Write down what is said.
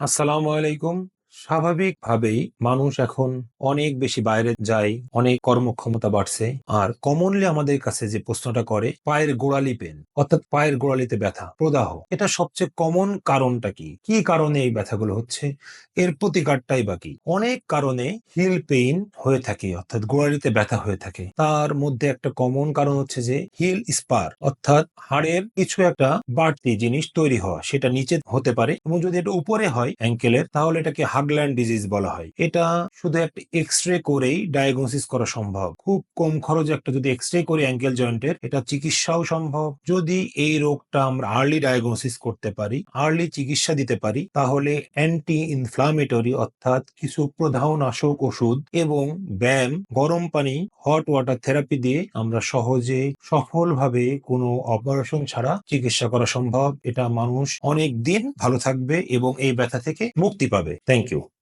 আসসালামু আলাইকুম। স্বাভাবিকভাবেই মানুষ এখন অনেক বেশি বাইরে যায়, অনেক কর্মক্ষমতা বাড়ছে। আর কমনলি আমাদের কাছে যে প্রশ্নটা করে, পায়ের গোড়ালি পেন, অর্থাৎ পায়ের গোড়ালিতে ব্যথা, প্রদাহ, এটা সবচেয়ে কমন কারণটা কি? কি কারণে এই ব্যথাগুলো হচ্ছে? এর প্রতিকারটাই বাকি অনেক কারণে হিল পেইন হয়ে থাকে, অর্থাৎ গোড়ালিতে ব্যথা হয়ে থাকে। তার মধ্যে একটা কমন কারণ হচ্ছে যে হিল স্পার অর্থাৎ হাড়ের কিছু একটা বাড়তি জিনিস তৈরি হওয়া, সেটা নিচে হতে পারে। এবং যদি এটা উপরে হয় অ্যাঙ্কেলের তাহলে এটাকে হাগল্যান্ড ডিজিজ বলা হয়। এটা শুধু একটা এক্স রে করেই ডায়াগনোসিস করা সম্ভব। খুব কম খরচে একটা যদি এক্স রে করি অ্যাঙ্কেল জয়েন্টের এটা চিকিৎসাও সম্ভব। যদি এই রোগটা আমরা আর্লি ডায়াগনোসিস করতে পারি আর্লি চিকিৎসা দিতে পারি, তাহলে অ্যান্টি ইনফ্লামেটরি অর্থাৎ কিছু প্রদাহনাশক ওষুধ এবং ব্যায়াম, গরম পানি হট ওয়াটার থেরাপি দিয়ে আমরা সহজে সফলভাবে কোনো অপারেশন ছাড়া চিকিৎসা করা সম্ভব। এটা মানুষ অনেক দিন ভালো থাকবে এবং এই ব্যথা থেকে মুক্তি পাবে। Thank you